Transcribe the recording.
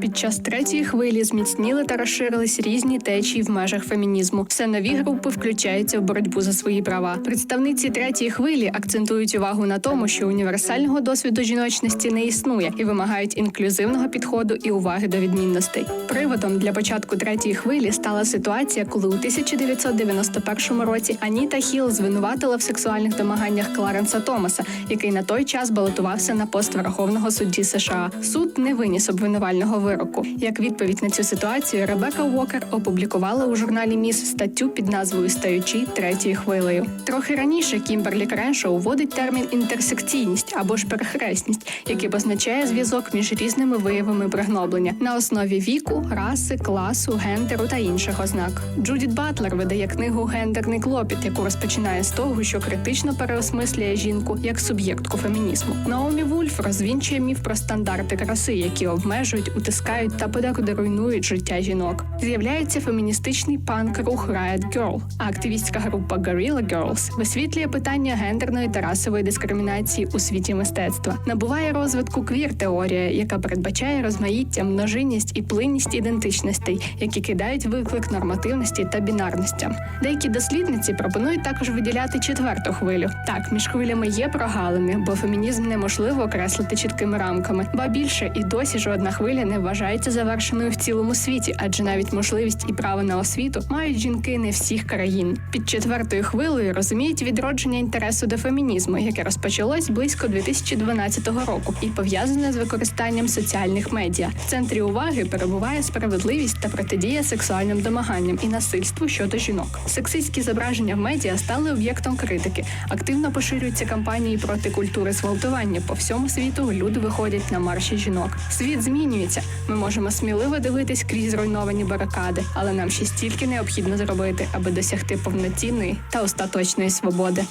Під час третьої хвилі зміцніли та розширились різні течії в межах фемінізму. Все нові групи включаються в боротьбу за свої права. Представниці третьої хвилі акцентують увагу на тому, що універсального досвіду жіночності не існує і вимагають інклюзивного підходу і уваги до відмінностей. Приводом для початку третьої хвилі стала ситуація, коли у 1991 році Аніта Хіл звинуватила в сексуальних домаганнях Кларенса Томаса, який на той час балотувався на пост Верховного судді США. Суд не виніс обвинувального вироку. Як відповідь на цю ситуацію, Ребека Уокер опублікувала у журналі Міс статтю під назвою Стаючи третьою хвилею. Трохи раніше Кімберлі Креншоу вводить термін інтерсекційність або ж перехресність, який позначає зв'язок між різними виявами пригноблення на основі віку, раси, класу, гендеру та інших ознак. Джудіт Батлер видає книгу Гендерний клопіт, яку розпочинає з того, що критично переосмислює жінку як суб'єктку фемінізму. Наомі Вульф розвінчує міф про стандарти краси, які обмежують, утискають та подекуди руйнують життя жінок. З'являється феміністичний панк-рух Riot Girl, а активістська група Guerrilla Girls висвітлює питання гендерної та расової дискримінації у світі мистецтва. Набуває розвитку квір-теорія, яка передбачає розмаїття, множинність і плинність ідентичностей, які кидають виклик нормативності та бінарностям. Деякі дослідниці пропонують також виділяти четверту хвилю. Так, між хвилями є прогалини, бо фемінізм неможливо окреслити чіткими рамками. Ба більше і досі жодна хвиля не вважається завершеною в цілому світі, адже навіть можливість і право на освіту мають жінки не всіх країн. Під четвертою хвилею розуміють відродження інтересу до фемінізму, яке розпочалось близько 2012 року і пов'язане з використанням соціальних медіа. В центрі уваги перебуває справедливість та протидія сексуальним домаганням і насильству щодо жінок. Сексистські зображення в медіа стали об'єктом критики. Активно поширюються кампанії проти культури зґвалтування. По всьому світу люди виходять на марші жінок. Світ змінюється. Ми можемо сміливо дивитись крізь зруйновані барикади, але нам ще стільки необхідно зробити, аби досягти повноцінної та остаточної свободи.